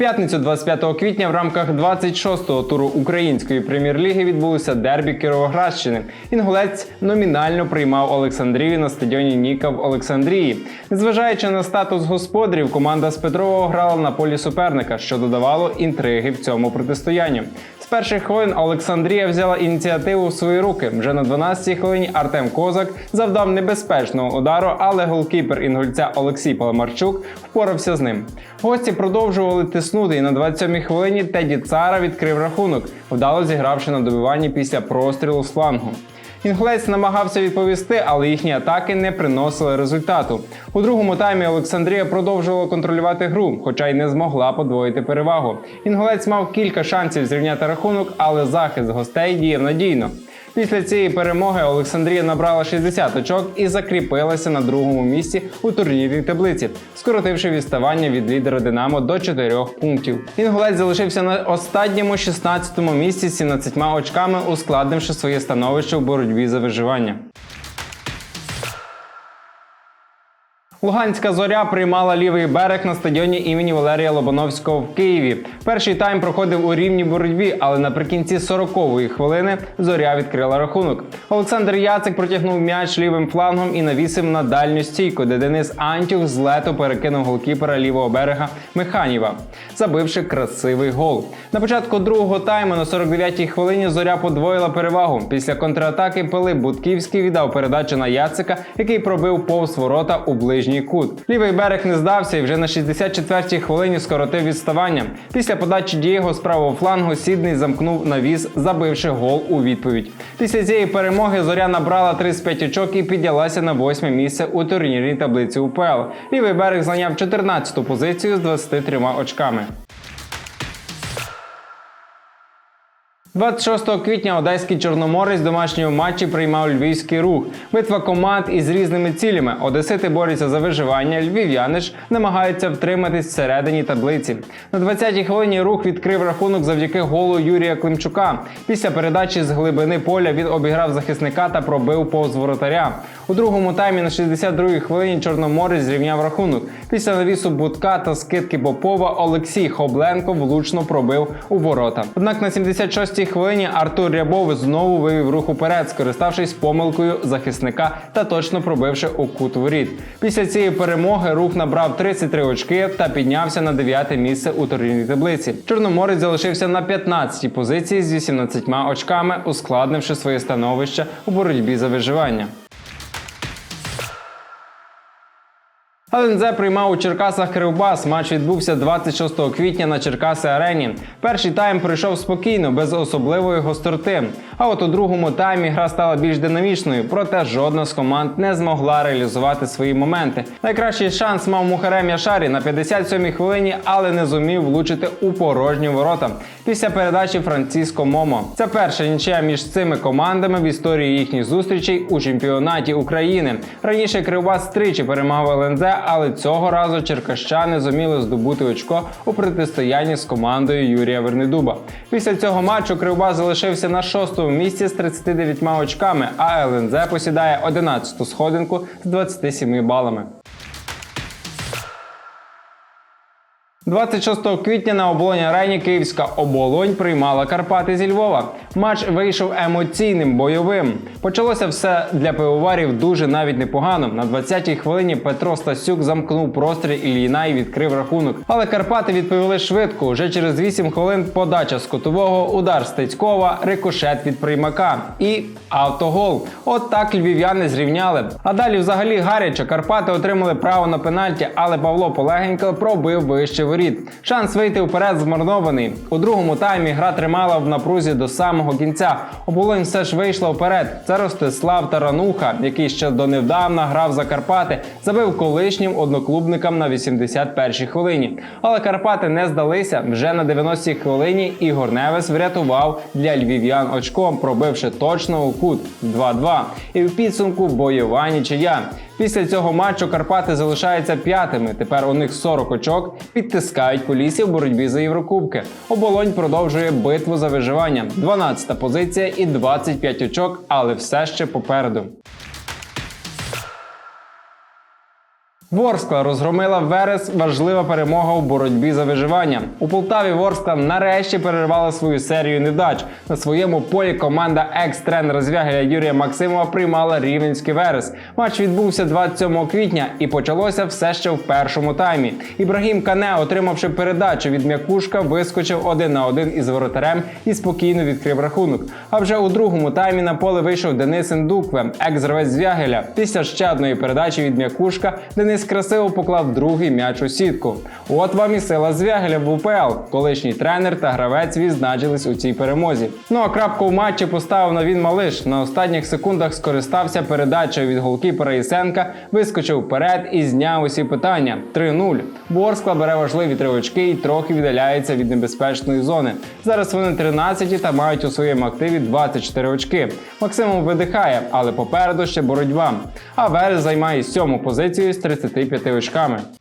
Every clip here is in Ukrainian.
П'ятницю 25 квітня в рамках 26-го туру української прем'єр-ліги відбулося дербі Кіровоградщини. Інгулець номінально приймав Олександрію на стадіоні Ніка в Олександрії. Незважаючи на статус господарів, команда з Петрового грала на полі суперника, що додавало інтриги в цьому протистоянні. Перших хвилин Олександрія взяла ініціативу в свої руки. Вже на 12-й хвилині Артем Козак завдав небезпечного удару, але голкіпер інгульця Олексій Паламарчук впорався з ним. Гості продовжували тиснути, і на 27-й хвилині Теді Цара відкрив рахунок, вдало зігравши на добиванні після прострілу з флангу. Інгулець намагався відповісти, але їхні атаки не приносили результату. У другому таймі Олександрія продовжувала контролювати гру, хоча й не змогла подвоїти перевагу. Інглець мав кілька шансів зрівняти рахунок, але захист гостей діяв надійно. Після цієї перемоги Олександрія набрала 60 очок і закріпилася на другому місці у турнірній таблиці, скоротивши відставання від лідера Динамо до 4 пунктів. Інгулець залишився на останньому 16-му місці з 17 очками, ускладнивши своє становище в боротьбі за виживання. Луганська зоря приймала лівий берег на стадіоні імені Валерія Лобановського в Києві. Перший тайм проходив у рівній боротьбі, але наприкінці 40-ї хвилини зоря відкрила рахунок. Олександр Яцик протягнув м'яч лівим флангом і навісив на дальню стійку, де Денис Антюх з лету перекинув голкіпера лівого берега Механіва, забивши красивий гол. На початку другого тайму на 49-й хвилині зоря подвоїла перевагу. Після контратаки Пилип Будківський віддав передачу на Яцика, який пробив повз ворота у ближній кут. Лівий берег не здався і вже на 64-й хвилині скоротив відставання. Після подачі Дієго з правого флангу Сідний замкнув навіс, забивши гол у відповідь. Після цієї перемоги зоря набрала 35 очок і піднялася на восьме місце у турнірній таблиці УПЛ. Лівий берег зайняв 14-ту позицію з 23 очками. 26 квітня одеський чорноморець в домашньому матчі приймав львівський рух. Битва команд із різними цілями. Одесити борються за виживання. Львів'яни ж намагаються втриматись всередині таблиці. На 20-й хвилині рух відкрив рахунок завдяки голу Юрія Климчука. Після передачі з глибини поля він обіграв захисника та пробив повз воротаря. У другому таймі на 62-й хвилині Чорноморець зрівняв рахунок. Після навісу Будка та скидки Попова Олексій Хобленко влучно пробив у ворота. Однак на 76-й хвилині Артур Рябов знову вивів рух уперед, скориставшись помилкою захисника та точно пробивши у кут воріт. Після цієї перемоги рух набрав 33 очки та піднявся на 9 місце у турнірній таблиці. Чорноморець залишився на 15-й позиції з 18 очками, ускладнивши своє становище у боротьбі за виживання. ЛНЗ приймав у Черкасах Кривбас. Матч відбувся 26 квітня на Черкаси Арені. Перший тайм пройшов спокійно, без особливої гостроти. А от у другому таймі гра стала більш динамічною, проте жодна з команд не змогла реалізувати свої моменти. Найкращий шанс мав Мухарем Яшарі на 57-й хвилині, але не зумів влучити у порожні ворота. Після передачі Франциско Момо. Це перша нічия між цими командами в історії їхніх зустрічей у чемпіонаті України. Раніше Кривбас тричі перемагав ЛНЗ, але цього разу черкащани зуміли здобути очко у протистоянні з командою Юрія Вернедуба. Після цього матчу Кривба залишився на шостому місці з 39 очками, а ЛНЗ посідає 11-ту сходинку з 27 балами. 26 квітня на оболоні арені Київська оболонь приймала Карпати зі Львова. Матч вийшов емоційним, бойовим. Почалося все для пивоварів дуже навіть непогано. На 20-й хвилині Петро Стасюк замкнув простріл Ільїна і відкрив рахунок. Але Карпати відповіли швидко. Уже через 8 хвилин подача з котового, удар Стецькова, рикошет від приймака і автогол. От так львів'яни зрівняли. А далі взагалі гаряче Карпати отримали право на пенальті, але Павло Полегенько пробив вище воріт. Воріт. Шанс вийти вперед змарнований. У другому таймі гра тримала в напрузі до самого кінця. Оболонь все ж вийшла вперед. Це Ростислав Тарануха, який ще донедавна грав за Карпати, забив колишнім одноклубникам на 81-й хвилині. Але Карпати не здалися. Вже на 90-й хвилині Ігор Невес врятував для львів'ян очком, пробивши точно у кут 2-2. І в підсумку бойова нічия. Після цього матчу Карпати залишаються п'ятими. Тепер у них 40 очок, підтискають полісі в боротьбі за Єврокубки. Оболонь продовжує битву за виживання. 12-та позиція і 25 очок, але все ще попереду. Ворскла розгромила Верес. Важлива перемога у боротьбі за виживання. У Полтаві Ворскла нарешті перервала свою серію недач. На своєму полі команда екс-тренера звягеля Юрія Максимова приймала рівненський Верес. Матч відбувся 27 квітня і почалося все ще в першому таймі. Ібрагім Кане, отримавши передачу від м'якушка, вискочив один на один із воротарем і спокійно відкрив рахунок. А вже у другому таймі на поле вийшов Денис Індукве, екс-гравець звягеля. Після ще одної передачі від м'якушка Денис красиво поклав другий м'яч у сітку. От вам і сила звягеля в УПЛ. Колишній тренер та гравець відзначились у цій перемозі. Ну а крапку в матчі поставив на він Малиш. На останніх секундах скористався передачею від голкіпера Ісенка, вискочив вперед і зняв усі питання. 3-0. Ворскла бере важливі три очки і трохи віддаляється від небезпечної зони. Зараз вони 13 та мають у своєму активі 24 очки. Максимов видихає, але попереду ще боротьба. А Верес займає сьому позицію з 35 очками.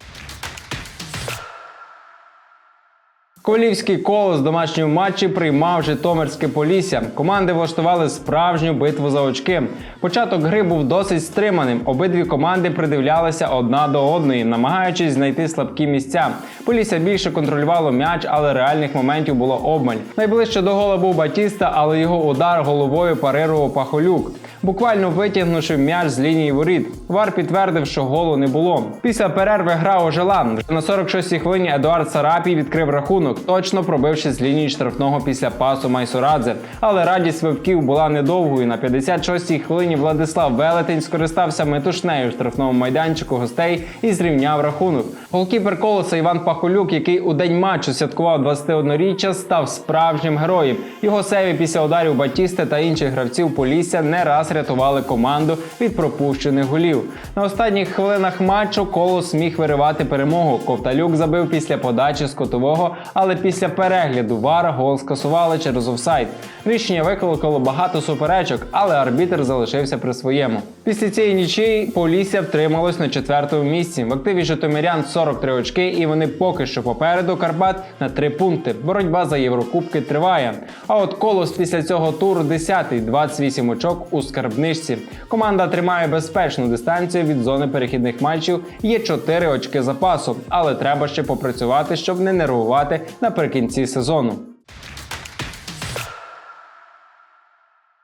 Колівський колос в домашньому матчі приймав Житомирське Полісся. Команди влаштували справжню битву за очки. Початок гри був досить стриманим. Обидві команди придивлялися одна до одної, намагаючись знайти слабкі місця. Полісся більше контролювало м'яч, але реальних моментів було обмаль. Найближче до гола був Батіста, але його удар головою парирував Пахолюк. Буквально витягнувши м'яч з лінії воріт. Вар підтвердив, що голу не було. Після перерви гра ожила. На 46-й хвилині Едуард Сарапій відкрив рахунок, точно пробивши з лінії штрафного після пасу Майсурадзе. Але радість вивків була недовгою. На 56-й хвилині Владислав Велетень скористався метушнею в штрафному майданчику гостей і зрівняв рахунок. Голкіпер колоса Іван Пахолюк, який у день матчу святкував 21-річчя, став справжнім героєм. Його сейви після ударів Батісти та інших гравців Полісся не раз рятували команду від пропущених голів. На останніх хвилинах матчу колос міг виривати перемогу. Ковталюк забив після подачі з котового, але після перегляду вара гол скасували через офсайд. Рішення викликало багато суперечок, але арбітр залишився при своєму. Після цієї нічиї Полісся втрималось на четвертому місці. В активі Житомирян 43 очки, і вони поки що попереду Карпат на 3 пункти. Боротьба за Єврокубки триває. А от колос після цього туру 10-й, 28 очок у скарбничці. Команда тримає безпечну дистанцію від зони перехідних матчів. Є 4 очки запасу, але треба ще попрацювати, щоб не нервувати наприкінці сезону.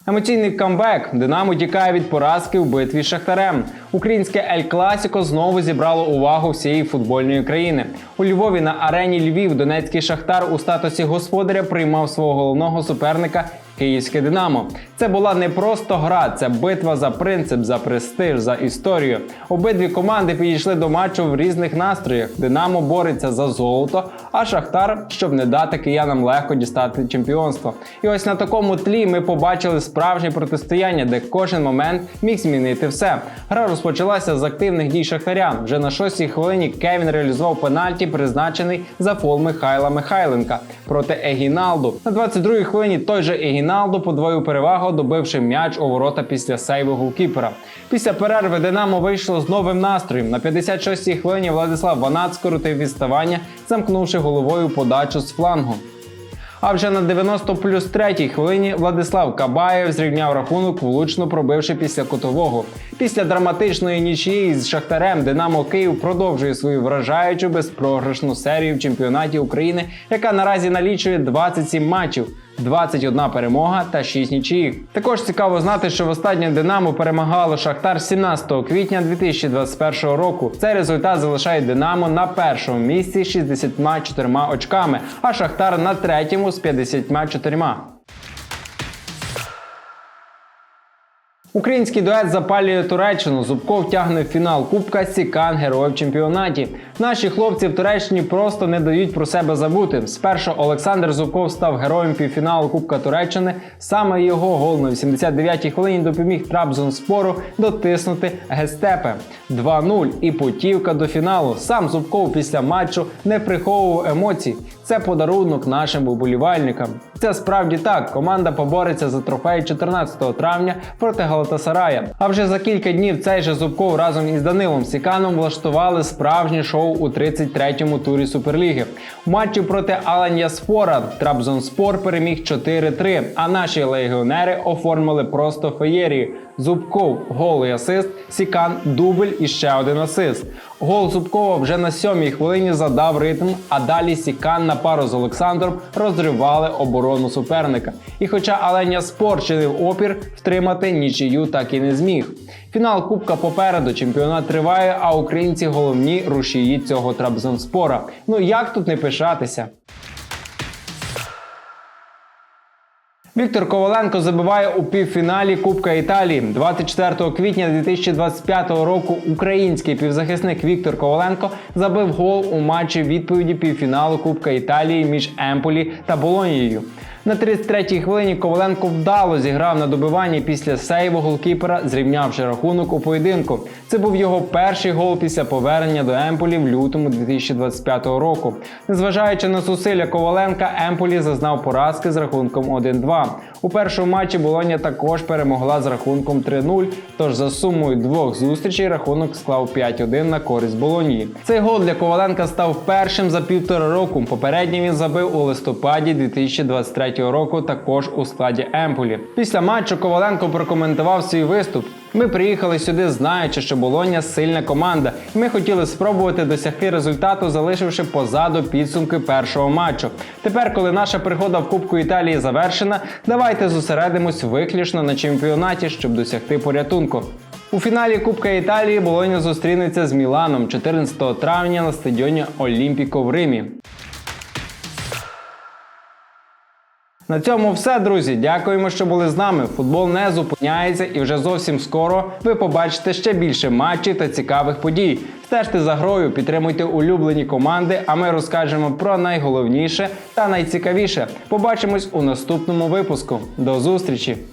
Емоційний камбек Динамо тікає від поразки в битві з Шахтарем. Українське Ель Класіко знову зібрало увагу всієї футбольної країни. У Львові на арені Львів Донецький Шахтар у статусі господаря приймав свого головного суперника Київське Динамо. Це була не просто гра, це битва за принцип, за престиж, за історію. Обидві команди підійшли до матчу в різних настроях. Динамо бореться за золото, а Шахтар, щоб не дати киянам легко дістати чемпіонство. І ось на такому тлі ми побачили справжнє протистояння, де кожен момент міг змінити все. Гра розпочалася з активних дій Шахтаря. Вже на шостій хвилині Кевін реалізував пенальті, призначений за фол Михайла Михайленка проти Егіналду. На 22-й хвилині той же Егіналду подвоїв перевагу, добивши м'яч у ворота після сейву голкіпера. Після перерви Динамо вийшло з новим настроєм. На 56-й хвилині Владислав Ванат скоротив відставання, замкнувши головою подачу з флангу. А вже на 90 плюс 3 хвилині Владислав Кабаєв зрівняв рахунок, влучно пробивши після кутового. Після драматичної нічиї з Шахтарем Динамо Київ продовжує свою вражаючу безпрограшну серію в чемпіонаті України, яка наразі налічує 27 матчів. 21 перемога та 6 нічиїх. Також цікаво знати, що в останнє Динамо перемагало Шахтар 17 квітня 2021 року. Цей результат залишає Динамо на першому місці з 64 очками, а Шахтар на третьому з 54. Український дует запалює Туреччину. Зубков тягне в фінал Кубка Сікан героїв чемпіонаті. Наші хлопці в Туреччині просто не дають про себе забути. Спершу Олександр Зубков став героєм півфіналу Кубка Туреччини. Саме його гол на 89-й хвилині допоміг Трабзонспору дотиснути Гестепе 2-0 і путівка до фіналу. Сам Зубков після матчу не приховував емоцій. Це подарунок нашим уболівальникам. Це справді так. Команда побореться за трофей 14 травня проти Галатасарая. А вже за кілька днів цей же Зубков разом із Данилом Сіканом влаштували справжнє шоу у 33-му турі Суперліги. У матчі проти Аланья Спора Трабзонспор переміг 4-3, а наші легіонери оформили просто феєрію. Зубков гол і асист, Сікан дубль і ще один асист. Гол Зубкова вже на сьомій хвилині задав ритм, а далі Сікан на пару з Олександром розривали оборону суперника. І хоча Аленя Спор чинив опір, втримати нічию так і не зміг. Фінал Кубка попереду, чемпіонат триває, а українці головні рушії цього Трабзонспора. Ну як тут не пишатися? Віктор Коваленко забиває у півфіналі Кубка Італії 24 квітня 2025 року. Український півзахисник Віктор Коваленко забив гол у матчі відповіді півфіналу Кубка Італії між Емполі та Болонією. На 33-й хвилині Коваленко вдало зіграв на добиванні після сейву голкіпера, зрівнявши рахунок у поєдинку. Це був його перший гол після повернення до Емполі в лютому 2025 року. Незважаючи на зусилля Коваленка, Емполі зазнав поразки з рахунком 1-2. У першому матчі Болоня також перемогла з рахунком 3-0. Тож за сумою двох зустрічей рахунок склав 5-1 на користь Болонії. Цей гол для Коваленка став першим за півтора року. Попередній він забив у листопаді 2023 року, також у складі Емполі. Після матчу Коваленко прокоментував свій виступ. Ми приїхали сюди, знаючи, що Болоня сильна команда, і ми хотіли спробувати досягти результату, залишивши позаду підсумки першого матчу. Тепер, коли наша пригода в Кубку Італії завершена, давайте зосередимось виключно на чемпіонаті, щоб досягти порятунку. У фіналі Кубка Італії Болоня зустрінеться з Міланом 14 травня на стадіоні Олімпіко в Римі. На цьому все, друзі. Дякуємо, що були з нами. Футбол не зупиняється, і вже зовсім скоро ви побачите ще більше матчів та цікавих подій. Стежте за грою, підтримуйте улюблені команди, а ми розкажемо про найголовніше та найцікавіше. Побачимось у наступному випуску. До зустрічі!